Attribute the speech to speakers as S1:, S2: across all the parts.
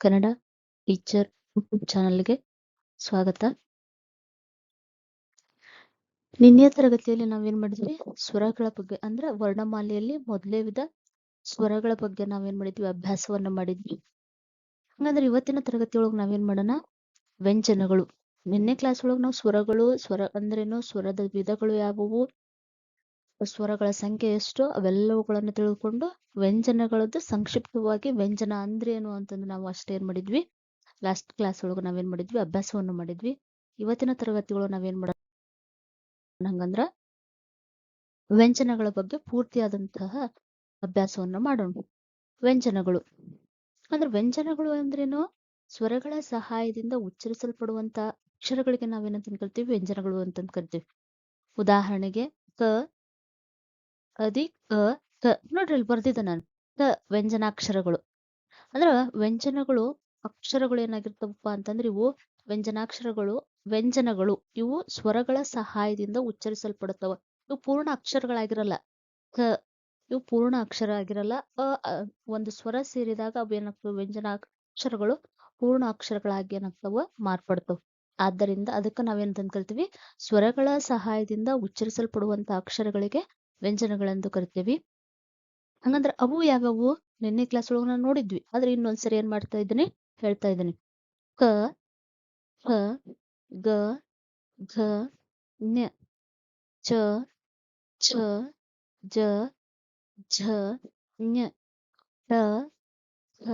S1: Kannada teacher YouTube ಚಾನಲ್ಗೆ ಸ್ವಾಗತ. ನಿನ್ನೆ ತರಗತಿಯಲ್ಲಿ ನಾವೇನ್ ಮಾಡಿದ್ವಿ? ಸ್ವರಗಳ ಬಗ್ಗೆ, ಅಂದ್ರೆ ವರ್ಣಮಾಲೆಯಲ್ಲಿ ಮೊದಲೇ ವಿಧ ಸ್ವರಗಳ ಬಗ್ಗೆ ನಾವೇನ್ ಮಾಡಿದ್ವಿ? ಅಭ್ಯಾಸವನ್ನ ಮಾಡಿದ್ವಿ. ಹಂಗಂದ್ರೆ ಇವತ್ತಿನ ತರಗತಿ ಒಳಗೆ ನಾವೇನ್ ಮಾಡೋಣ? ವ್ಯಂಜನಗಳು. ನಿನ್ನೆ ಕ್ಲಾಸ್ ಒಳಗೆ ನಾವು ಸ್ವರಗಳು, ಸ್ವರ ಅಂದ್ರೇನು? ಸ್ವರದ ವಿಧಗಳು ಯಾವುವು? ಸ್ವರಗಳ ಸಂಖ್ಯೆ ಎಷ್ಟು? ಅವೆಲ್ಲವುಗಳನ್ನು ತಿಳಿದುಕೊಂಡು ವ್ಯಂಜನಗಳದ್ದು ಸಂಕ್ಷಿಪ್ತವಾಗಿ ವ್ಯಂಜನ ಅಂದ್ರೆ ಏನು ಅಂತಂದು ನಾವು ಅಷ್ಟೇ ಏನ್ ಮಾಡಿದ್ವಿ? ಲಾಸ್ಟ್ ಕ್ಲಾಸ್ ಒಳಗೆ ನಾವೇನ್ ಮಾಡಿದ್ವಿ? ಅಭ್ಯಾಸವನ್ನು ಮಾಡಿದ್ವಿ. ಇವತ್ತಿನ ತರಗತಿಗಳು ನಾವೇನ್ ಮಾಡ, ಹಂಗಂದ್ರ ವ್ಯಂಜನಗಳ ಬಗ್ಗೆ ಪೂರ್ತಿಯಾದಂತಹ ಅಭ್ಯಾಸವನ್ನ ಮಾಡೋಣ. ವ್ಯಂಜನಗಳು. ಅಂದ್ರೆ ವ್ಯಂಜನಗಳು ಅಂದ್ರೇನು? ಸ್ವರಗಳ ಸಹಾಯದಿಂದ ಉಚ್ಚರಿಸಲ್ಪಡುವಂತ ಅಕ್ಷರಗಳಿಗೆ ನಾವೇನಂತ ಕರಿತೀವಿ? ವ್ಯಂಜನಗಳು ಅಂತಂದ್ ಕರಿತೀವಿ. ಉದಾಹರಣೆಗೆ ಕ ಅದಿ ಕ ಕ ನೋಡ್ರಿ ಇಲ್ಲಿ ಬರ್ದಿದ್ದೆ ನಾನು. ಕ ವ್ಯಂಜನಾಕ್ಷರಗಳು. ಅಂದ್ರ ವ್ಯಂಜನಗಳು ಅಕ್ಷರಗಳು ಏನಾಗಿರ್ತವಪ್ಪ ಅಂತಂದ್ರೆ ಇವು ವ್ಯಂಜನಾಕ್ಷರಗಳು ವ್ಯಂಜನಗಳು. ಇವು ಸ್ವರಗಳ ಸಹಾಯದಿಂದ ಉಚ್ಚರಿಸಲ್ಪಡುತ್ತವ. ಇವು ಪೂರ್ಣ ಅಕ್ಷರಗಳಾಗಿರಲ್ಲ. ಕ ಇವು ಪೂರ್ಣ ಅಕ್ಷರ ಆಗಿರಲ್ಲ. ಅ ಅ, ಒಂದು ಸ್ವರ ಸೇರಿದಾಗ ಅವು ಏನಾಗ್ತವೆ? ವ್ಯಂಜನಾಕ್ಷರಗಳು ಪೂರ್ಣ ಅಕ್ಷರಗಳಾಗಿ ಏನಾಗ್ತವ? ಮಾರ್ಪಡ್ತವ. ಆದ್ದರಿಂದ ಅದಕ್ಕೆ ನಾವೇನಂತ ಕರಿತೀವಿ ಸ್ವರಗಳ ಸಹಾಯದಿಂದ ಉಚ್ಚರಿಸಲ್ಪಡುವಂತ ಅಕ್ಷರಗಳಿಗೆ ವ್ಯಂಜನಗಳೆಂದು ಕರಿತೀವಿ. ಹಂಗಂದ್ರೆ ಅವು ಯಾವ್ಯಾವು ನಿನ್ನೆ ಕ್ಲಾಸ್ ಒಳಗೆ ನಾವು ನೋಡಿದ್ವಿ. ಆದ್ರೆ ಇನ್ನೊಂದ್ಸರಿ ಏನ್ ಮಾಡ್ತಾ ಇದ್ದೀನಿ? ಹೇಳ್ತಾ ಇದ್ದೀನಿ. ಕ ಖ ಗ, ಘ ಞ ಚ ಛ ಜ, ಝ ಞ ಟ ಠ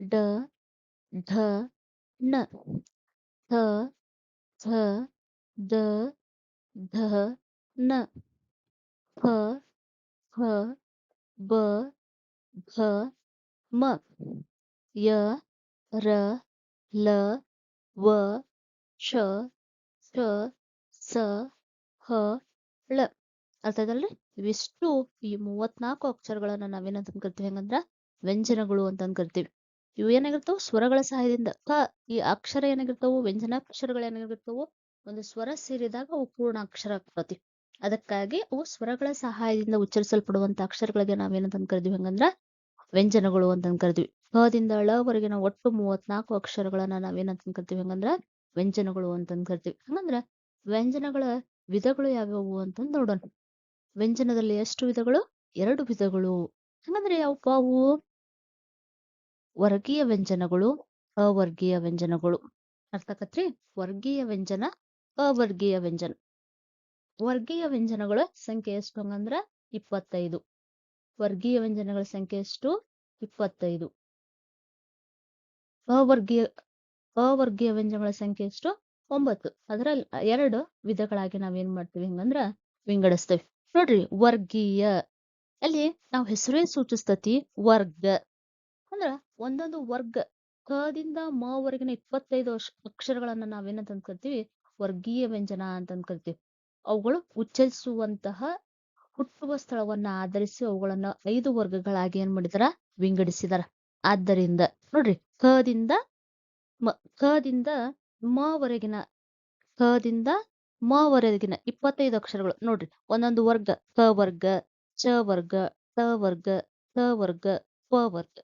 S1: ಡ, ಢ, ಣ, ಥ ಥ, ದ, ಧ, ನ. ಫ ಫ ಬ ಘ ಮ ಯ ರ ಲ ವ ಶ ಶ ಸ ಹ ಳ. ಅರ್ಥ ಆಯ್ತಲ್ರಿ ಇವಿಷ್ಟು ಈ ಮೂವತ್ನಾಲ್ಕು ಅಕ್ಷರಗಳನ್ನ ನಾವೇನಂತ ಕರಿತೀವಿ ಹೆಂಗಂದ್ರ ವ್ಯಂಜನಗಳು ಅಂತ ಕರಿತೀವಿ ಇವು ಏನಾಗಿರ್ತಾವ? ಸ್ವರಗಳ ಸಹಾಯದಿಂದ. ಕ, ಈ ಅಕ್ಷರ ಏನಾಗಿರ್ತಾವು? ವ್ಯಂಜನಾಕ್ಷರಗಳು ಏನಾಗಿರ್ತಾವು? ಒಂದು ಸ್ವರ ಸೇರಿದಾಗ ಅವು ಪೂರ್ಣ ಅಕ್ಷರ ಆಗ್ತತಿ. ಅದಕ್ಕಾಗಿ ಅವು ಸ್ವರಗಳ ಸಹಾಯದಿಂದ ಉಚ್ಚರಿಸಲ್ಪಡುವಂತ ಅಕ್ಷರಗಳಿಗೆ ನಾವೇನಂತ ಕರಿತೀವಿ ಹಂಗಂದ್ರ ವ್ಯಂಜನಗಳು ಅಂತ ಕರಿತೀವಿ ಹದಿಂದ ಳ ನಾವು ಒಟ್ಟು ಮೂವತ್ನಾಲ್ಕು ಅಕ್ಷರಗಳನ್ನ ನಾವೇನಂತ ಕರಿತೀವಿ ಹಂಗಂದ್ರ ವ್ಯಂಜನಗಳು ಅಂತಂದ್ ಕರಿತೀವಿ ಹಂಗಂದ್ರ ವ್ಯಂಜನಗಳ ವಿಧಗಳು ಯಾವ್ಯಾವು ಅಂತಂದ್ ನೋಡೋಣ. ವ್ಯಂಜನದಲ್ಲಿ ಎಷ್ಟು ವಿಧಗಳು? ಎರಡು ವಿಧಗಳು. ಹಂಗಂದ್ರೆ ಯಾವಪ್ಪ ಅವು ವರ್ಗೀಯ ವ್ಯಂಜನಗಳು, ಅವರ್ಗೀಯ ವ್ಯಂಜನಗಳು. ಅರ್ಥ ಆಕತ್ರಿ ವರ್ಗೀಯ ವ್ಯಂಜನ, ಅವರ್ಗೀಯ ವ್ಯಂಜನ. ವರ್ಗೀಯ ವ್ಯಂಜನಗಳ ಸಂಖ್ಯೆ ಎಷ್ಟು ಹಂಗಂದ್ರ ಇಪ್ಪತ್ತೈದು. ವರ್ಗೀಯ ವ್ಯಂಜನಗಳ ಸಂಖ್ಯೆ ಎಷ್ಟು? ಇಪ್ಪತ್ತೈದು. ಅವರ್ಗೀಯ ಅವರ್ಗೀಯ ವ್ಯಂಜನಗಳ ಸಂಖ್ಯೆ ಎಷ್ಟು? ಒಂಬತ್ತು. ಅದರಲ್ಲಿ ಎರಡು ವಿಧಗಳಾಗಿ ನಾವೇನ್ ಮಾಡ್ತೀವಿ ಹಂಗಂದ್ರ ವಿಂಗಡಿಸ್ತೇವೆ. ನೋಡ್ರಿ, ವರ್ಗೀಯ, ಅಲ್ಲಿ ನಾವು ಹೆಸರೇ ಸೂಚಿಸ್ತತಿ ವರ್ಗ. ಅಂದ್ರ ಒಂದೊಂದು ವರ್ಗ ಕದಿಂದ ಮ ವರೆಗಿನ ಇಪ್ಪತ್ತೈದು ಅಕ್ಷ- ಅಕ್ಷರಗಳನ್ನ ನಾವೇನಂತ ಕರಿತೀವಿ ವರ್ಗೀಯ ವ್ಯಂಜನ ಅಂತ ಕರಿತೀವಿ ಅವುಗಳು ಉಚ್ಚರಿಸುವಂತಹ ಹುಟ್ಟುವ ಸ್ಥಳವನ್ನ ಆಧರಿಸಿ ಅವುಗಳನ್ನ ಐದು ವರ್ಗಗಳಾಗಿ ಏನ್ ಮಾಡಿದಾರ? ವಿಂಗಡಿಸಿದಾರ. ಆದ್ದರಿಂದ ನೋಡ್ರಿ ಕದಿಂದ ಮ ಕದಿಂದ ಮ ವರೆಗಿನ ಕದಿಂದ ಮ ವರೆಗಿನ ಇಪ್ಪತ್ತೈದು ಅಕ್ಷರಗಳು ನೋಡ್ರಿ. ಒಂದೊಂದು ವರ್ಗ, ಕ ವರ್ಗ, ಚ ವರ್ಗ, ತ ವರ್ಗ ತ ವರ್ಗ, ಪ ವರ್ಗ.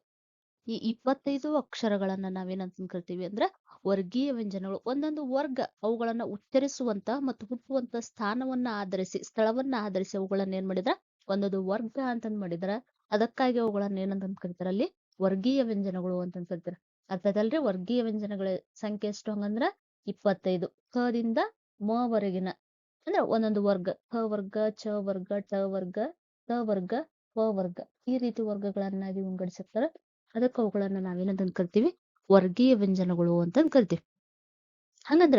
S1: ಈ ಇಪ್ಪತ್ತೈದು ಅಕ್ಷರಗಳನ್ನ ನಾವೇನಂತ ಕರಿತೀವಿ ಅಂದ್ರ ವರ್ಗೀಯ ವ್ಯಂಜನಗಳು. ಒಂದೊಂದು ವರ್ಗ ಅವುಗಳನ್ನ ಉಚ್ಚರಿಸುವಂತ ಮತ್ತು ಹುಟ್ಟುವಂತ ಸ್ಥಾನವನ್ನ ಆಧರಿಸಿ, ಸ್ಥಳವನ್ನ ಆಧರಿಸಿ ಅವುಗಳನ್ನ ಏನ್ ಮಾಡಿದ್ರ? ಒಂದೊಂದು ವರ್ಗ ಅಂತಂದ್ ಮಾಡಿದ್ರ. ಅದಕ್ಕಾಗಿ ಅವುಗಳನ್ನ ಏನಂತ ಕರಿತಾರ ಅಲ್ಲಿ? ವರ್ಗೀಯ ವ್ಯಂಜನಗಳು ಅಂತಂದ್ ಕರಿತಾರ. ಅರ್ಥದಲ್ರಿ? ವರ್ಗೀಯ ವ್ಯಂಜನಗಳ ಸಂಖ್ಯೆ ಎಷ್ಟು ಹಂಗಂದ್ರ? ಇಪ್ಪತ್ತೈದು. ಕದಿಂದ ಮ ವರೆಗಿನ ಅಂದ್ರೆ ಒಂದೊಂದು ವರ್ಗ. ಕ ವರ್ಗ, ಚ ವರ್ಗ, ಟ ವರ್ಗ, ತ ವರ್ಗ, ಪ ವರ್ಗ ಈ ರೀತಿ ವರ್ಗಗಳನ್ನಾಗಿ ವಿಂಗಡಿಸಿರ್ತಾರ. ಅದಕ್ಕ ಅವುಗಳನ್ನ ನಾವೇನಂತ ಕರಿತೀವಿ? ವರ್ಗೀಯ ವ್ಯಂಜನಗಳು ಅಂತಂದ್ ಕರಿತೀವಿ. ಹಂಗಂದ್ರ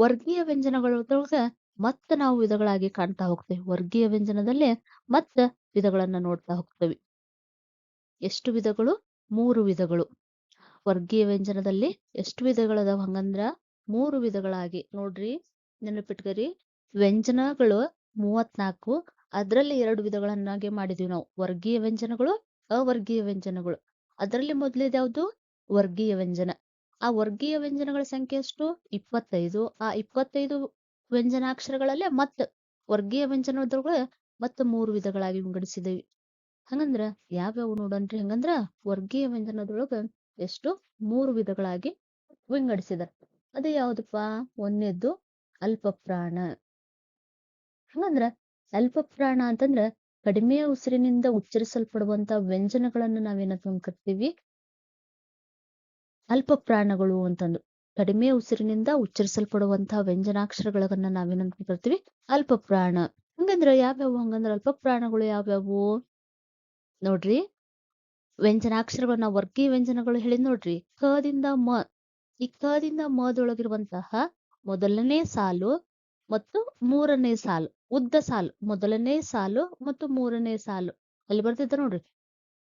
S1: ವರ್ಗೀಯ ವ್ಯಂಜನಗಳೊಳಗ ಮತ್ತ ನಾವು ವಿಧಗಳಾಗಿ ಕಾಣ್ತಾ ಹೋಗ್ತೇವೆ. ವರ್ಗೀಯ ವ್ಯಂಜನದಲ್ಲೇ ಮತ್ತ ವಿಧಗಳನ್ನ ನೋಡ್ತಾ ಹೋಗ್ತೇವೆ. ಎಷ್ಟು ವಿಧಗಳು? ಮೂರು ವಿಧಗಳು. ವರ್ಗೀಯ ವ್ಯಂಜನದಲ್ಲಿ ಎಷ್ಟು ವಿಧಗಳದಾವ ಹಂಗಂದ್ರ? ಮೂರು ವಿಧಗಳಾಗಿ. ನೋಡ್ರಿ, ನೆನಪಿಟ್ಕರಿ. ವ್ಯಂಜನಗಳು ಮೂವತ್ನಾಲ್ಕು ಅದ್ರಲ್ಲಿ ಎರಡು ವಿಧಗಳನ್ನಾಗಿ ಮಾಡಿದ್ವಿ ನಾವು. ವರ್ಗೀಯ ವ್ಯಂಜನಗಳು, ಅವರ್ಗೀಯ ವ್ಯಂಜನಗಳು. ಅದರಲ್ಲಿ ಮೊದಲೇದು ಯಾವುದು? ವರ್ಗೀಯ ವ್ಯಂಜನ. ಆ ವರ್ಗೀಯ ವ್ಯಂಜನಗಳ ಸಂಖ್ಯೆ ಎಷ್ಟು? ಇಪ್ಪತ್ತೈದು. ಆ ಇಪ್ಪತ್ತೈದು ವ್ಯಂಜನಾಕ್ಷರಗಳಲ್ಲೇ ಮತ್ತ ವರ್ಗೀಯ ವ್ಯಂಜನದೊಳಗೆ ಮತ್ತೆ ಮೂರು ವಿಧಗಳಾಗಿ ವಿಂಗಡಿಸಿದೇವಿ. ಹಂಗಂದ್ರ ಯಾವ್ಯಾವ ನೋಡನ್ರಿ? ಹಂಗಂದ್ರ ವರ್ಗೀಯ ವ್ಯಂಜನದೊಳಗ ಎಷ್ಟು? ಮೂರು ವಿಧಗಳಾಗಿ ವಿಂಗಡಿಸಿದ್ದಾರೆ ಅದು ಯಾವ್ದಪ್ಪ? ಒಂದನೇದ್ದು ಅಲ್ಪಪ್ರಾಣ. ಹಂಗಂದ್ರ ಅಲ್ಪಪ್ರಾಣ ಅಂತಂದ್ರ ಕಡಿಮೆ ಉಸಿರಿನಿಂದ ಉಚ್ಚರಿಸಲ್ಪಡುವಂತ ವ್ಯಂಜನಗಳನ್ನ ನಾವೇನಂತ ಕರಿತೀವಿ ಅಲ್ಪಪ್ರಾಣಗಳು ಅಂತಂದು. ಕಡಿಮೆ ಉಸಿರಿನಿಂದ ಉಚ್ಚರಿಸಲ್ಪಡುವಂತಹ ವ್ಯಂಜನಾಕ್ಷರಗಳನ್ನ ನಾವೇನಂತ ಕರಿತೀವಿ? ಅಲ್ಪಪ್ರಾಣ ಹಂಗಂದ್ರ ಯಾವ್ಯಾವು? ಹಂಗಂದ್ರ ಅಲ್ಪಪ್ರಾಣಗಳು ಯಾವ್ಯಾವು? ನೋಡ್ರಿ. ವ್ಯಂಜನಾಕ್ಷರಗಳನ್ನ ವರ್ಗೀಯ ವ್ಯಂಜನಗಳು ಹೇಳಿ ನೋಡ್ರಿ. ಕದಿಂದ ಮ. ಈ ಕದಿಂದ ಮದೊಳಗಿರುವಂತಹ ಮೊದಲನೇ ಸಾಲು ಮತ್ತು ಮೂರನೇ ಸಾಲು. ಉದ್ದ ಸಾಲು. ಮೊದಲನೇ ಸಾಲು ಮತ್ತು ಮೂರನೇ ಸಾಲು. ಅಲ್ಲಿ ಬರ್ತಿದ್ದ ನೋಡ್ರಿ.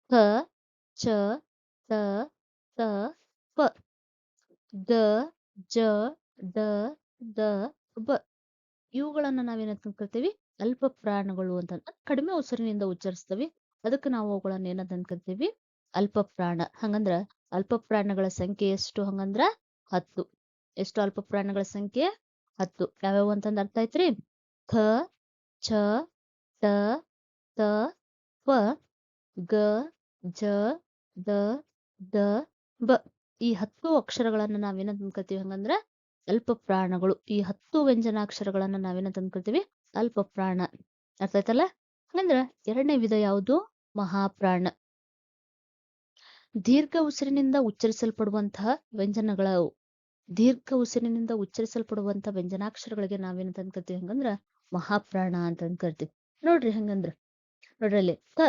S1: ಕ, ಚ, ತ ತ ಪ ದ, ಜ, ದ ದ, ಬ. ಇವುಗಳನ್ನು ನಾವೇನಂತ ಕರಿತೀವಿ? ಅಲ್ಪ ಪ್ರಾಣಗಳು ಅಂತ. ಕಡಿಮೆ ಉಸಿರಿನಿಂದ ಉಚ್ಚರಿಸ್ತೇವೆ. ಅದಕ್ಕೆ ನಾವು ಅವುಗಳನ್ನ ಏನಂತ ಅನ್ಕೊತೀವಿ ಅಲ್ಪ ಪ್ರಾಣ. ಹಂಗಂದ್ರ ಅಲ್ಪ ಪ್ರಾಣಗಳ ಸಂಖ್ಯೆ ಎಷ್ಟು ಹಂಗಂದ್ರ? ಹತ್ತು. ಎಷ್ಟು ಅಲ್ಪ ಪ್ರಾಣಗಳ ಸಂಖ್ಯೆ? ಹತ್ತು. ಯಾವ್ಯಾವ ಅಂತಂದ ಅರ್ಥ ಐತ್ರಿ ಖ ಛ, ಟ, ತ, ಪ, ಗ, ಜ, ದ ದ, ಬ. ಈ ಹತ್ತು ಅಕ್ಷರಗಳನ್ನ ನಾವೇನ ಅನ್ಕೊತೀವಿ ಹಂಗಂದ್ರ ಅಲ್ಪ ಪ್ರಾಣಗಳು. ಈ ಹತ್ತು ವ್ಯಂಜನಾಕ್ಷರಗಳನ್ನ ನಾವೇನಂತ ಅನ್ಕೊತೀವಿ ಅಲ್ಪ ಪ್ರಾಣ. ಅರ್ಥ ಆಯ್ತಲ್ಲ? ಹಂಗಂದ್ರ ಎರಡನೇ ವಿಧ ಯಾವುದು? ಮಹಾಪ್ರಾಣ. ದೀರ್ಘ ಉಸಿರಿನಿಂದ ಉಚ್ಚರಿಸಲ್ಪಡುವಂತಹ ವ್ಯಂಜನಗಳ ದೀರ್ಘ ಉಸಿರಿನಿಂದ ಉಚ್ಚರಿಸಲ್ಪಡುವಂತ ವ್ಯಂಜನಾಕ್ಷರಗಳಿಗೆ ನಾವೇನಂತ ಅನ್ಕೊತೀವಿ ಹಂಗಂದ್ರ ಮಹಾಪ್ರಾಣ ಅಂತ ಅನ್ಕೊಳ್ತೀವಿ ನೋಡ್ರಿ ಹಂಗಂದ್ರ. ನೋಡ್ರಿ ಅಲ್ಲಿ ಕ,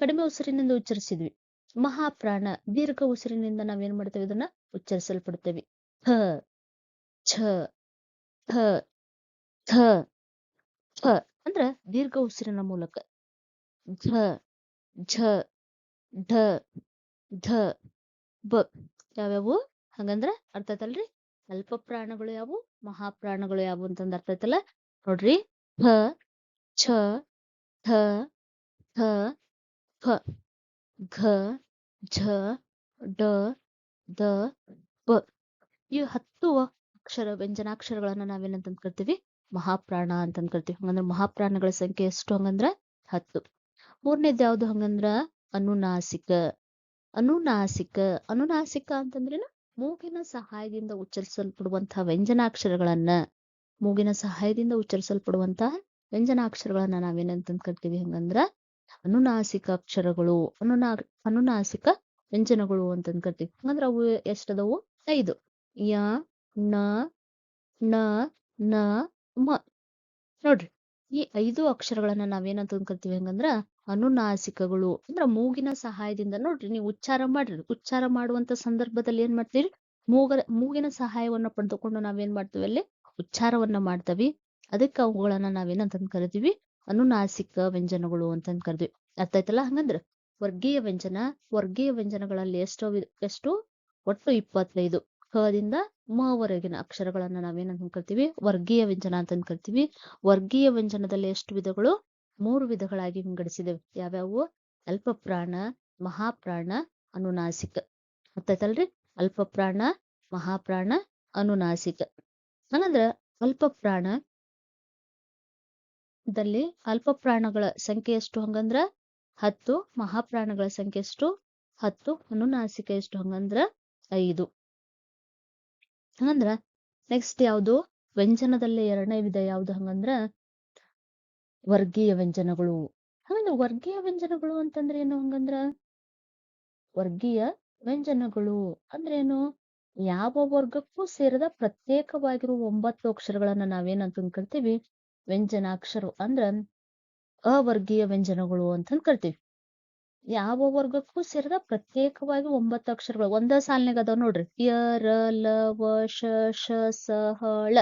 S1: ಕಡಿಮೆ ಉಸಿರಿನಿಂದ ಉಚ್ಚರಿಸಿದ್ವಿ. ಮಹಾಪ್ರಾಣ ದೀರ್ಘ ಉಸಿರಿನಿಂದ ನಾವೇನ್ ಮಾಡ್ತೇವೆ? ಇದನ್ನ ಉಚ್ಚರಿಸಲ್ಪಡ್ತೇವೆ. ಹ ಛ, ಥ ಥ ಥ ಅಂದ್ರ ದೀರ್ಘ ಉಸಿರಿನ ಮೂಲಕ. ಝ ಝ, ಢ ಢ, ಬ ಯಾವ್ಯಾವು? ಹಂಗಂದ್ರ ಅರ್ಥ ಆಯ್ತಲ್ರಿ? ಅಲ್ಪ ಪ್ರಾಣಗಳು ಯಾವು? ಮಹಾಪ್ರಾಣಗಳು ಯಾವು ಅಂತಂದ್ ಅರ್ಥ ಆಯ್ತಲ್ಲ? ನೋಡ್ರಿ. ಹ ಛ, ಥ ಥ ಫ ಘ, ಝ, ಡ, ದ ಬ ಈ ಹತ್ತು ಅಕ್ಷರ ವ್ಯಂಜನಾಕ್ಷರಗಳನ್ನ ನಾವೇನಂತ ಕರಿತೀವಿ? ಮಹಾಪ್ರಾಣ ಅಂತ ಕರಿತೀವಿ. ಹಂಗಂದ್ರ ಮಹಾಪ್ರಾಣಗಳ ಸಂಖ್ಯೆ ಎಷ್ಟು ಹಂಗಂದ್ರ ಹತ್ತು. ಮೂರನೇದು ಯಾವ್ದು ಹಂಗಂದ್ರ? ಅನುನಾಸಿಕ. ಅನುನಾಸಿಕ. ಅನುನಾಸಿಕ ಅಂತಂದ್ರೇನು? ಮೂಗಿನ ಸಹಾಯದಿಂದ ಉಚ್ಚರಿಸಲ್ಪಡುವಂತಹ ವ್ಯಂಜನಾಕ್ಷರಗಳನ್ನ. ಮೂಗಿನ ಸಹಾಯದಿಂದ ಉಚ್ಚರಿಸಲ್ಪಡುವಂತಹ ವ್ಯಂಜನಾಕ್ಷರಗಳನ್ನ ನಾವೇನಂತ ಕರಿತೀವಿ ಹಂಗಂದ್ರ? ಅನುನಾಸಿಕ ಅಕ್ಷರಗಳು, ಅನುನಾ, ಅನುನಾಸಿಕ ವ್ಯಂಜನಗಳು ಅಂತಂದ್ ಕರಿತೀವಿ. ಅಂದ್ರೆ ಅವು ಎಷ್ಟದವು? ಐದು. ಯ, ನ ನ ನ, ಮ. ನೋಡ್ರಿ, ಈ ಐದು ಅಕ್ಷರಗಳನ್ನ ನಾವೇನಂತ ಕರಿತೀವಿ ಹಂಗಂದ್ರ ಅನುನಾಸಿಕಗಳು. ಅಂದ್ರ ಮೂಗಿನ ಸಹಾಯದಿಂದ ನೋಡ್ರಿ, ನೀವು ಉಚ್ಚಾರ ಮಾಡ್ರಿ. ಉಚ್ಚಾರ ಮಾಡುವಂತ ಸಂದರ್ಭದಲ್ಲಿ ಏನ್ ಮಾಡ್ತೀರಿ? ಮೂಗ ಮೂಗಿನ ಸಹಾಯವನ್ನ ಪಡೆದುಕೊಂಡು ನಾವೇನ್ ಮಾಡ್ತೀವಿ ಅಲ್ಲಿ? ಉಚ್ಚಾರವನ್ನ ಮಾಡ್ತವಿ. ಅದಕ್ಕೆ ಅವುಗಳನ್ನ ನಾವೇನಂತ ಕರಿತೀವಿ? ಅನುನಾಸಿಕ ವ್ಯಂಜನಗಳು ಅಂತಂದ್ ಕರ್ದ್ವಿ. ಅರ್ಥ ಆಯ್ತಲ್ಲ? ಹಂಗಂದ್ರ ವರ್ಗೀಯ ವ್ಯಂಜನ, ವರ್ಗೀಯ ವ್ಯಂಜನಗಳಲ್ಲಿ ಎಷ್ಟೋ ಎಷ್ಟು, ಒಟ್ಟು ಇಪ್ಪತ್ತೈದು. ಹದಿಂದ ಮವರೆಗಿನ ಅಕ್ಷರಗಳನ್ನ ನಾವೇನಂತ ಕರಿತೀವಿ? ವರ್ಗೀಯ ವ್ಯಂಜನ ಅಂತಂದ್ ಕರಿತೀವಿ. ವರ್ಗೀಯ ವ್ಯಂಜನದಲ್ಲಿ ಎಷ್ಟು ವಿಧಗಳು? ಮೂರು ವಿಧಗಳಾಗಿ ವಿಂಗಡಿಸಿದೆವು. ಯಾವ್ಯಾವು? ಅಲ್ಪಪ್ರಾಣ, ಮಹಾಪ್ರಾಣ, ಅನುನಾಸಿಕ. ಗೊತ್ತಾಯ್ತಲ್ರಿ ಅಲ್ಪಪ್ರಾಣ, ಮಹಾಪ್ರಾಣ, ಅನುನಾಸಿಕ. ಹಂಗಂದ್ರ ಅಲ್ಪಪ್ರಾಣ ದಲ್ಲಿ ಅಲ್ಪ ಪ್ರಾಣಗಳ ಸಂಖ್ಯೆ ಎಷ್ಟು ಹಂಗಂದ್ರ ಹತ್ತು ಮಹಾಪ್ರಾಣಗಳ ಸಂಖ್ಯೆ ಎಷ್ಟು? ಹತ್ತು, ಅನುನಾಸಿಕ ಎಷ್ಟು ಹಂಗಂದ್ರ ಐದು. ಹಂಗಂದ್ರ ನೆಕ್ಸ್ಟ್ ಯಾವುದು? ವ್ಯಂಜನದಲ್ಲಿ ಎರಡನೇ ವಿಧ ಯಾವುದು ಹಂಗಂದ್ರ ವರ್ಗೀಯ ವ್ಯಂಜನಗಳು. ಹಂಗಂದ್ರ ವರ್ಗೀಯ ವ್ಯಂಜನಗಳು ಅಂತಂದ್ರೆ ಏನು ಹಂಗಂದ್ರ? ವರ್ಗೀಯ ವ್ಯಂಜನಗಳು ಅಂದ್ರೆ ಏನು? ಯಾವ ವರ್ಗಕ್ಕೂ ಸೇರದ ಪ್ರತ್ಯೇಕವಾಗಿರುವ ಒಂಬತ್ತು ಅಕ್ಷರಗಳನ್ನ ನಾವೇನಂತ ಕರಿತೀವಿ ವ್ಯಂಜನಾಕ್ಷರ ಅಂದ್ರ ಅವರ್ಗೀಯ ವ್ಯಂಜನಗಳು ಅಂತಂದ್ ಕರಿತೀವಿ. ಯಾವ ವರ್ಗಕ್ಕೂ ಸೇರಿದ ಪ್ರತ್ಯೇಕವಾಗಿ ಒಂಬತ್ತು ಅಕ್ಷರಗಳು, ಒಂದ ಸಾಲಿನಾಗ ಅದಾವ ನೋಡ್ರಿ. ಯ, ರ, ಲ, ವ, ಶ ಶ, ಸ, ಹ, ಳ.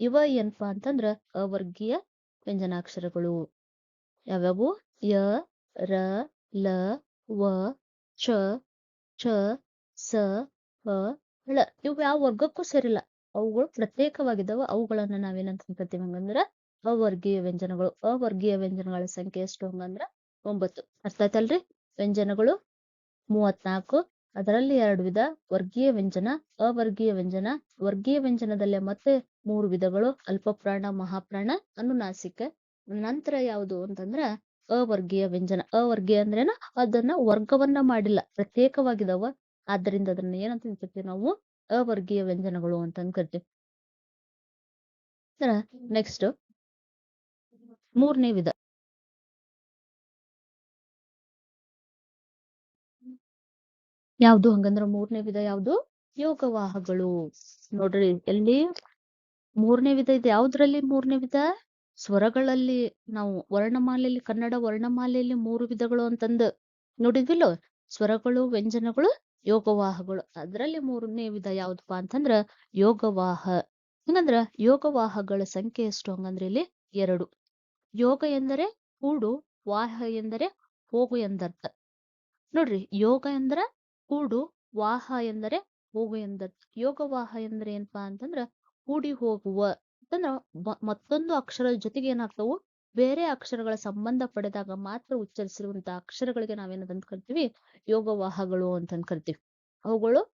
S1: ಇವ ಏನಪ್ಪಾ ಅಂತಂದ್ರ ಅವರ್ಗೀಯ ವ್ಯಂಜನಾಕ್ಷರಗಳು ಯಾವ್ಯಾವು? ಯ, ರ, ಲ, ವ ಚ ಛ, ಸ ಹ ಳ. ಇವು ಯಾವ ವರ್ಗಕ್ಕೂ ಸೇರಿಲ್ಲ. ಅವುಗಳು ಪ್ರತ್ಯೇಕವಾಗಿದ್ದಾವ. ಅವುಗಳನ್ನ ನಾವೇನಂತ ಕರಿತೀವಿ ಹಂಗಂದ್ರ ಅವರ್ಗೀಯ ವ್ಯಂಜನಗಳು, ಅವರ್ಗೀಯ ವ್ಯಂಜನಗಳ ಸಂಖ್ಯೆ ಎಷ್ಟು ಹಂಗಂದ್ರ ಒಂಬತ್ತು. ಅರ್ಥ ಆಯ್ತಲ್ರಿ? ವ್ಯಂಜನಗಳು ಮೂವತ್ನಾಲ್ಕು ಅದರಲ್ಲಿ ಎರಡು ವಿಧ, ವರ್ಗೀಯ ವ್ಯಂಜನ, ಅವರ್ಗೀಯ ವ್ಯಂಜನ. ವರ್ಗೀಯ ವ್ಯಂಜನದಲ್ಲಿ ಮತ್ತೆ ಮೂರು ವಿಧಗಳು, ಅಲ್ಪಪ್ರಾಣ, ಮಹಾಪ್ರಾಣ, ಅನುನಾಸಿಕ. ನಂತರ ಯಾವುದು ಅಂತಂದ್ರ ಅವರ್ಗೀಯ ವ್ಯಂಜನ. ಅವರ್ಗೀಯ ಅಂದ್ರೇನ? ಅದನ್ನ ವರ್ಗವನ್ನ ಮಾಡಿಲ್ಲ, ಪ್ರತ್ಯೇಕವಾಗಿದಾವ. ಆದ್ದರಿಂದ ಅದನ್ನ ಏನಂತ ಕರಿತೀವಿ ನಾವು? ಅವರ್ಗೀಯ ವ್ಯಂಜನಗಳು ಅಂತ ಕರಿತೀವಿ. ನೆಕ್ಸ್ಟ್ ಮೂರನೇ ವಿಧ. ಯಾವ್ದು ಹಂಗಂದ್ರ ಮೂರನೇ ವಿಧ ಯಾವ್ದು? ಯೋಗವಾಹಗಳು. ನೋಡ್ರಿ, ಎಲ್ಲಿ ಮೂರನೇ ವಿಧ ಇದೆ. ಯಾವ್ದ್ರಲ್ಲಿ ಮೂರನೇ ವಿಧ? ಸ್ವರಗಳಲ್ಲಿ. ನಾವು ವರ್ಣಮಾಲೆಯಲ್ಲಿ, ಕನ್ನಡ ವರ್ಣಮಾಲೆಯಲ್ಲಿ ಮೂರು ವಿಧಗಳು ಅಂತಂದು ನೋಡಿದ್ವಿಲ್ಲ? ಸ್ವರಗಳು, ವ್ಯಂಜನಗಳು, ಯೋಗವಾಹಗಳು. ಅದ್ರಲ್ಲಿ ಮೂರನೇ ವಿಧ ಯಾವ್ದಪ್ಪಾ ಅಂತಂದ್ರ ಯೋಗವಾಹ. ಹಂಗಂದ್ರ ಯೋಗವಾಹಗಳ ಸಂಖ್ಯೆ ಎಷ್ಟು ಹಂಗಂದ್ರ ಇಲ್ಲಿ? ಎರಡು. ಯೋಗ ಎಂದರೆ ಕೂಡು, ವಾಹ ಎಂದರೆ ಹೋಗು ಎಂದರ್ಥ. ನೋಡ್ರಿ, ಯೋಗ ಎಂದ್ರ ಕೂಡು, ವಾಹ ಎಂದರೆ ಹೋಗು ಎಂದರ್ಥ. ಯೋಗವಾಹ ಎಂದ್ರೆ ಏನಪ್ಪಾ ಅಂತಂದ್ರ ಕೂಡಿ ಹೋಗುವ. ಅಂತಂದ್ರ ಮತ್ತೊಂದು ಅಕ್ಷರದ ಜೊತೆಗೆ ಏನಾಗ್ತಾವು? ಬೇರೆ ಅಕ್ಷರಗಳ ಸಂಬಂಧ ಪಡೆದಾಗ ಮಾತ್ರ ಉಚ್ಚರಿಸಿರುವಂತ ಅಕ್ಷರಗಳಿಗೆ ನಾವೇನದಂತ ಕರಿತೀವಿ? ಯೋಗವಾಹಗಳು ಅಂತಂದ್ ಕರಿತೀವಿ. ಅವುಗಳು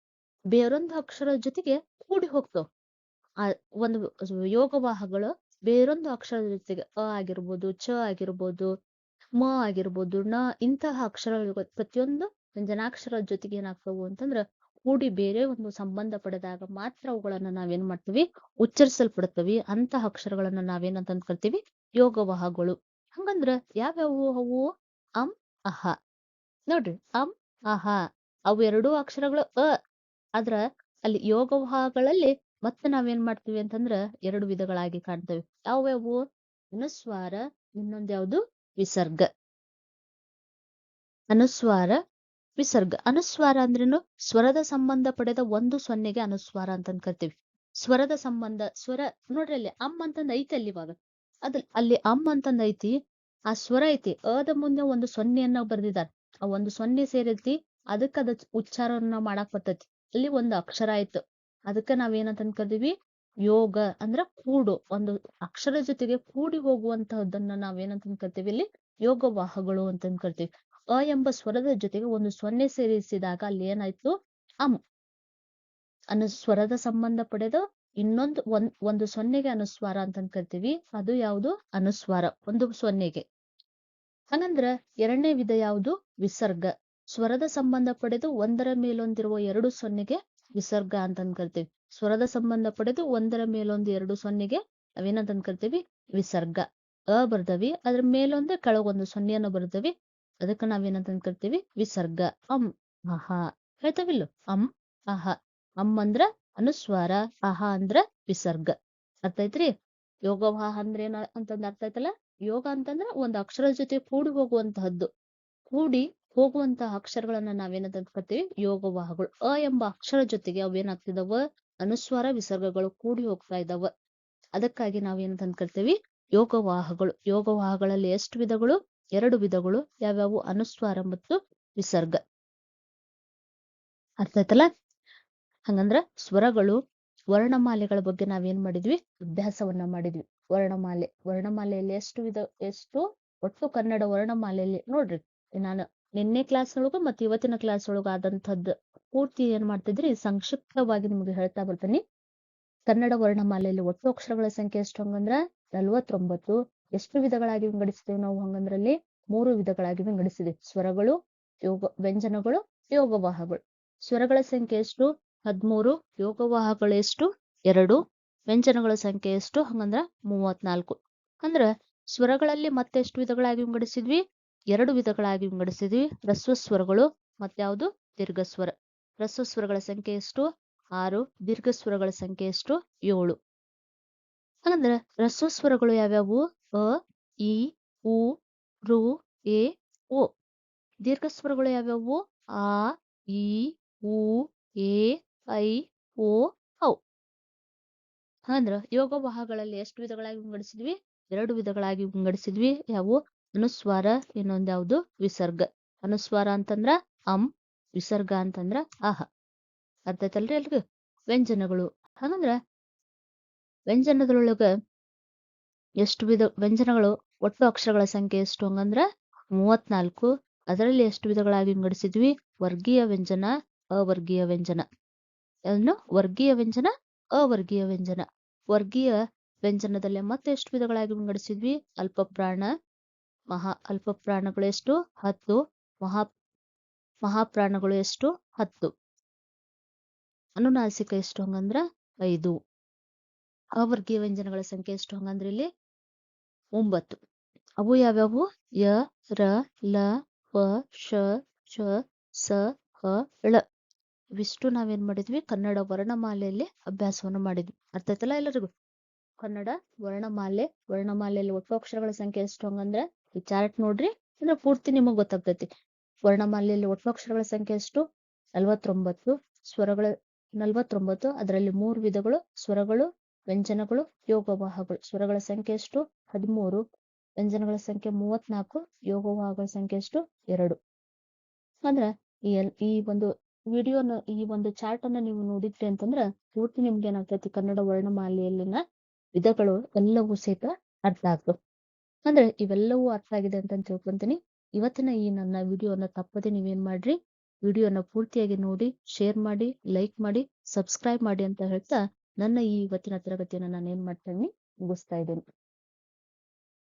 S1: ಬೇರೊಂದು ಅಕ್ಷರದ ಜೊತೆಗೆ ಕೂಡಿ ಹೋಗ್ತಾವ. ಆ, ಒಂದು ಯೋಗವಾಹಗಳು ಬೇರೊಂದು ಅಕ್ಷರದ ಜೊತೆಗೆ ಅ ಆಗಿರ್ಬೋದು, ಚ ಆಗಿರ್ಬೋದು, ಮ ಆಗಿರ್ಬೋದು, ಣ ಇಂತಹ ಅಕ್ಷರಗಳು ಪ್ರತಿಯೊಂದು ವ್ಯಂಜನಾಕ್ಷರ ಜೊತೆಗೆ ಏನಾಗ್ತವು ಅಂತಂದ್ರ ಕೂಡಿ ಬೇರೆ ಒಂದು ಸಂಬಂಧ ಪಡೆದಾಗ ಮಾತ್ರ ಅವುಗಳನ್ನ ನಾವೇನ್ ಮಾಡ್ತೀವಿ? ಉಚ್ಚರಿಸಲ್ಪಡ್ತವಿ. ಅಂತಹ ಅಕ್ಷರಗಳನ್ನ ನಾವೇನಂತ ಕರಿತೀವಿ ಯೋಗವಾಹಗಳು ಹಂಗಂದ್ರ ಯಾವ್ಯಾವು ಅವು? ಅಂ, ಅಹ. ನೋಡ್ರಿ, ಅಂ, ಅಹ. ಅವು ಎರಡೂ ಅಕ್ಷರಗಳು ಅ. ಆದ್ರ ಅಲ್ಲಿ ಯೋಗವಾಹಗಳಲ್ಲಿ ಮತ್ತೆ ನಾವೇನ್ ಮಾಡ್ತೀವಿ ಅಂತಂದ್ರ ಎರಡು ವಿಧಗಳಾಗಿ ಕಾಣ್ತೇವೆ. ಯಾವ್ಯಾವು? ಅನುಸ್ವಾರ, ಇನ್ನೊಂದ್ ಯಾವ್ದು? ವಿಸರ್ಗ. ಅನುಸ್ವಾರ ವಿಸರ್ಗ. ಅನುಸ್ವಾರ ಅಂದ್ರೇನು? ಸ್ವರದ ಸಂಬಂಧ ಪಡೆದ ಒಂದು ಸೊನ್ನೆಗೆ ಅನುಸ್ವಾರ ಅಂತಂದ್ ಕರಿತೀವಿ. ಸ್ವರದ ಸಂಬಂಧ, ಸ್ವರ, ನೋಡ್ರಿ ಅಲ್ಲಿ ಅಮ್ ಅಂತಂದ್ ಐತಿ ಅಲ್ಲಿ ಇವಾಗ. ಅದ್ ಅಲ್ಲಿ ಅಮ್ ಅಂತಂದ್ ಐತಿ, ಆ ಸ್ವರ ಐತಿ. ಅದ ಮುಂದೆ ಒಂದು ಸೊನ್ನೆಯನ್ನ ಬರ್ದಿದಾರ. ಆ ಒಂದು ಸೊನ್ನೆ ಸೇರೈತಿ ಅದಕ್ಕ ಅದ ಉಚ್ಚಾರವನ್ನ ಮಾಡಾಕ್ ಬರ್ತೈತಿ. ಅಲ್ಲಿ ಒಂದು ಅಕ್ಷರ ಆಯ್ತು. ಅದಕ್ಕ ನಾವೇನಂತ ಕರಿತೀವಿ ಯೋಗ ಅಂದ್ರ ಕೂಡು, ಒಂದು ಅಕ್ಷರ ಜೊತೆಗೆ ಕೂಡಿ ಹೋಗುವಂತಹದ್ದನ್ನ ನಾವೇನಂತ ಕರಿತೀವಿ ಇಲ್ಲಿ? ಯೋಗವಾಹಗಳು ಅಂತ ಕರಿತೀವಿ ಅ ಎಂಬ ಸ್ವರದ ಜೊತೆಗೆ ಒಂದು ಸೊನ್ನೆ ಸೇರಿಸಿದಾಗ ಅಲ್ಲಿ ಏನಾಯ್ತು? ಅಮ್ ಅನು ಸ್ವರದ ಸಂಬಂಧ ಪಡೆದು ಇನ್ನೊಂದು ಒಂದ್ ಒಂದು ಸೊನ್ನೆಗೆ ಅನುಸ್ವಾರ ಅಂತ ಕರಿತೀವಿ ಅದು ಯಾವುದು? ಅನುಸ್ವಾರ, ಒಂದು ಸೊನ್ನೆಗೆ. ಹಂಗಂದ್ರ ಎರಡನೇ ವಿಧ ಯಾವುದು? ವಿಸರ್ಗ. ಸ್ವರದ ಸಂಬಂಧ ಪಡೆದು ಒಂದರ ಮೇಲೊಂದಿರುವ ಎರಡು ಸೊನ್ನೆಗೆ ವಿಸರ್ಗ ಅಂತ ಕರಿತೀವಿ. ಸ್ವರದ ಸಂಬಂಧ ಪಡೆದು ಒಂದರ ಮೇಲೊಂದು ಎರಡು ಸೊನ್ನೆಗೆ ನಾವೇನಂತ ಕರಿತೀವಿ? ವಿಸರ್ಗ. ಅ ಬರ್ದವಿ, ಅದ್ರ ಮೇಲೊಂದು ಕೆಳಗೊಂದು ಸೊನ್ನೆಯನ್ನು ಬರ್ದವಿ, ಅದಕ್ಕ ನಾವೇನಂತ ಕರಿತೀವಿ? ವಿಸರ್ಗ. ಅಂ, ಅಹ. ಹೇಳ್ತವಿಲ್ಲ? ಅಂ, ಅಹ. ಅಂ ಅಂದ್ರ ಅನುಸ್ವಾರ, ಅಹ ಅಂದ್ರ ವಿಸರ್ಗ. ಅರ್ಥ ಐತ್ರಿ ಯೋಗವಾಹ ಅಂದ್ರೆ ಏನ ಅಂತಂದ್ ಅರ್ಥ ಐತಲ್ಲ ಯೋಗ ಅಂತಂದ್ರ ಒಂದ್ ಅಕ್ಷರ ಜೊತೆ ಕೂಡಿ ಹೋಗುವಂತಹದ್ದು. ಕೂಡಿ ಹೋಗುವಂತಹ ಅಕ್ಷರಗಳನ್ನ ನಾವೇನಂತ ಕರಿತೀವಿ ಯೋಗವಾಹಗಳು ಅ ಎಂಬ ಅಕ್ಷರ ಜೊತೆಗೆ ಅವೇನಾಗ್ತಿದಾವ? ಅನುಸ್ವಾರ ವಿಸರ್ಗಗಳು ಕೂಡಿ ಹೋಗ್ತಾ ಇದಾವ. ಅದಕ್ಕಾಗಿ ನಾವೇನಂತ ಕರಿತೀವಿ ಯೋಗವಾಹಗಳು ಯೋಗವಾಹಗಳಲ್ಲಿ ಎಷ್ಟು ವಿಧಗಳು? ಎರಡು ವಿಧಗಳು. ಯಾವ್ಯಾವು? ಅನುಸ್ವಾರ ಮತ್ತು ವಿಸರ್ಗ. ಅರ್ಥ ಆಯ್ತಲ್ಲ? ಹಂಗಂದ್ರ ಸ್ವರಗಳು, ವರ್ಣಮಾಲೆಗಳ ಬಗ್ಗೆ ನಾವೇನ್ ಮಾಡಿದ್ವಿ? ಅಭ್ಯಾಸವನ್ನ ಮಾಡಿದ್ವಿ. ವರ್ಣಮಾಲೆ. ವರ್ಣಮಾಲೆಯಲ್ಲಿ ಎಷ್ಟು ವಿಧ, ಎಷ್ಟು? ಒಟ್ಟು ಕನ್ನಡ ವರ್ಣಮಾಲೆಯಲ್ಲಿ. ನೋಡ್ರಿ, ನಾನು ನಿನ್ನೆ ಕ್ಲಾಸ್ ಒಳಗು ಮತ್ತೆ ಇವತ್ತಿನ ಕ್ಲಾಸ್ ಒಳಗ ಪೂರ್ತಿ ಏನ್ ಮಾಡ್ತಿದ್ರಿ? ಸಂಕ್ಷಿಪ್ತವಾಗಿ ನಿಮ್ಗೆ ಹೇಳ್ತಾ ಬರ್ತೀನಿ. ಕನ್ನಡ ವರ್ಣಮಾಲೆಯಲ್ಲಿ ಒಟ್ಟು ಅಕ್ಷರಗಳ ಸಂಖ್ಯೆ ಎಷ್ಟು ಹಂಗಂದ್ರ? ನಲ್ವತ್ತೊಂಬತ್ತು. ಎಷ್ಟು ವಿಧಗಳಾಗಿ ವಿಂಗಡಿಸಿದೆವು ನಾವು ಹಂಗಂದ್ರಲ್ಲಿ? ಮೂರು ವಿಧಗಳಾಗಿ ವಿಂಗಡಿಸಿದೆ ಸ್ವರಗಳು, ಯೋಗ, ವ್ಯಂಜನಗಳು, ಯೋಗವಾಹಗಳು. ಸ್ವರಗಳ ಸಂಖ್ಯೆ ಎಷ್ಟು? ಹದ್ಮೂರು. ಯೋಗವಾಹಗಳು ಎಷ್ಟು? ಎರಡು. ವ್ಯಂಜನಗಳ ಸಂಖ್ಯೆ ಎಷ್ಟು? ಹಂಗಂದ್ರ ಮೂವತ್ನಾಲ್ಕು ಅಂದ್ರ ಸ್ವರಗಳಲ್ಲಿ ಮತ್ತೆಷ್ಟು ವಿಧಗಳಾಗಿ ವಿಂಗಡಿಸಿದ್ವಿ? ಎರಡು ವಿಧಗಳಾಗಿ ವಿಂಗಡಿಸಿದ್ವಿ. ದೀರ್ಘ ಸ್ವರ. ರಸ್ವ ಸ್ವರಗಳ ಸಂಖ್ಯೆ ಎಷ್ಟು? ಆರು. ದೀರ್ಘ ಸ್ವರಗಳ ಸಂಖ್ಯೆ ಎಷ್ಟು? ಏಳು. ಹಾಗಂದ್ರೆ ರಸ್ವ ಸ್ವರಗಳು ಯಾವ್ಯಾವು? ಅ ಇ, ಉ, ರು, ಎ, ಓ. ದೀರ್ಘ ಸ್ವರಗಳು ಯಾವ್ಯಾವು? ಆ, ಇ, ಉ, ಎ, ಐ, ಓ, ಔ. ಯೋಗ ವಾಹಗಳಲ್ಲಿ ಎಷ್ಟು ವಿಧಗಳಾಗಿ ವಿಂಗಡಿಸಿದ್ವಿ? ಎರಡು ವಿಧಗಳಾಗಿ ವಿಂಗಡಿಸಿದ್ವಿ. ಯಾವು? ಅನುಸ್ವಾರ ಇನ್ನೊಂದ್ ಯಾವುದು ವಿಸರ್ಗ. ಅನುಸ್ವಾರ ಅಂತಂದ್ರ ಅಂ, ವಿಸರ್ಗ ಅಂತಂದ್ರ ಅಹ. ಅರ್ಥ ಆಯ್ತಲ್ರಿ ಎಲ್ರಿಗೂ? ವ್ಯಂಜನಗಳು. ಹಂಗಂದ್ರ ವ್ಯಂಜನದೊಳಗ ಎಷ್ಟು ವಿಧ ವ್ಯಂಜನಗಳು? ಒಟ್ಟು ಅಕ್ಷರಗಳ ಸಂಖ್ಯೆ ಎಷ್ಟು ಹಂಗಂದ್ರ ಮೂವತ್ನಾಲ್ಕು ಅದರಲ್ಲಿ ಎಷ್ಟು ವಿಧಗಳಾಗಿ ವಿಂಗಡಿಸಿದ್ವಿ? ವರ್ಗೀಯ ವ್ಯಂಜನ, ಅವರ್ಗೀಯ ವ್ಯಂಜನ. ಏನು ವರ್ಗೀಯ ವ್ಯಂಜನ, ಅವರ್ಗೀಯ ವ್ಯಂಜನ. ವರ್ಗೀಯ ವ್ಯಂಜನದಲ್ಲಿ ಮತ್ತೆ ಎಷ್ಟು ವಿಧಗಳಾಗಿ ವಿಂಗಡಿಸಿದ್ವಿ? ಅಲ್ಪಪ್ರಾಣ ಮಹಾ ಅಲ್ಪ ಪ್ರಾಣಗಳು ಎಷ್ಟು? ಹತ್ತು. ಮಹಾ, ಮಹಾಪ್ರಾಣಗಳು ಎಷ್ಟು? ಹತ್ತು. ಅನುನಾಸಿಕ ಎಷ್ಟು ಹಂಗಂದ್ರ? ಐದು. ಅವರ್ಗೀಯ ವ್ಯಂಜನಗಳ ಸಂಖ್ಯೆ ಎಷ್ಟು ಹಂಗಂದ್ರ ಇಲ್ಲಿ? ಒಂಬತ್ತು. ಅವು ಯಾವ್ಯಾವು? ಯ, ರ, ಲ, ಪ, ಶ ಚ ಸ, ಹ, ಳ. ಇವಿಷ್ಟು ನಾವೇನ್ ಮಾಡಿದ್ವಿ? ಕನ್ನಡ ವರ್ಣಮಾಲೆಯಲ್ಲಿ ಅಭ್ಯಾಸವನ್ನು ಮಾಡಿದ್ವಿ. ಅರ್ಥ ಆಯ್ತಲ್ಲ ಎಲ್ಲರಿಗೂ? ಕನ್ನಡ ವರ್ಣಮಾಲೆ, ವರ್ಣಮಾಲೆಯಲ್ಲಿ ಒಟ್ಟು ಅಕ್ಷರಗಳ ಸಂಖ್ಯೆ ಎಷ್ಟು ಹಂಗಂದ್ರೆ? ಈ ಚಾರ್ಟ್ ನೋಡ್ರಿ ಅಂದ್ರೆ ಪೂರ್ತಿ ನಿಮಗ್ ಗೊತ್ತಾಗ್ತೈತಿ. ವರ್ಣಮಾಲೆಯಲ್ಲಿ ಒಟ್ಟು ಅಕ್ಷರಗಳ ಸಂಖ್ಯೆ ಎಷ್ಟು? ನಲವತ್ತೊಂಬತ್ತು, ಸ್ವರಗಳ ನಲವತ್ತೊಂಬತ್ತು, ಅದರಲ್ಲಿ ಮೂರು ವಿಧಗಳು, ಸ್ವರಗಳು, ವ್ಯಂಜನಗಳು ಯೋಗವಾಹಗಳು ಸ್ವರಗಳ ಸಂಖ್ಯೆ ಎಷ್ಟು? ಹದಿಮೂರು. ವ್ಯಂಜನಗಳ ಸಂಖ್ಯೆ ಮೂವತ್ನಾಲ್ಕು ಯೋಗವಾಹಗಳ ಸಂಖ್ಯೆ ಎಷ್ಟು? ಎರಡು. ಅಂದ್ರ ಈ ಈ ಒಂದು ವಿಡಿಯೋನ, ಈ ಒಂದು ಚಾರ್ಟ್ ಅನ್ನ ನೀವು ನೋಡಿದ್ರಿ ಅಂತಂದ್ರ ಪೂರ್ತಿ ನಿಮ್ಗೆ ಏನಾಗ್ತೈತಿ ಕನ್ನಡ ವರ್ಣಮಾಲೆಯಲ್ಲಿನ ವಿಧಗಳು ಎಲ್ಲವೂ ಸಹಿತ ಅರ್ಥ ಆಗ್ತವೆ ಅಂದ್ರೆ ಇವೆಲ್ಲವೂ ಅರ್ಥ ಆಗಿದೆ ಅಂತ ತಿಳ್ಕೊಂತೀನಿ. ಇವತ್ತಿನ ಈ ನನ್ನ ವಿಡಿಯೋನ ತಪ್ಪದೆ ನೀವೇನ್ ಮಾಡ್ರಿ, ವಿಡಿಯೋನ ಪೂರ್ತಿಯಾಗಿ ನೋಡಿ, ಶೇರ್ ಮಾಡಿ, ಲೈಕ್ ಮಾಡಿ, ಸಬ್ಸ್ಕ್ರೈಬ್ ಮಾಡಿ ಅಂತ ಹೇಳ್ತಾ ನನ್ನ ಈ ಇವತ್ತಿನ ತರಗತಿಯನ್ನ ನಾನು ಏನ್ ಮಾಡ್ತೀನಿ ಮುಗಿಸ್ತಾ ಇದ್ದೇನೆ.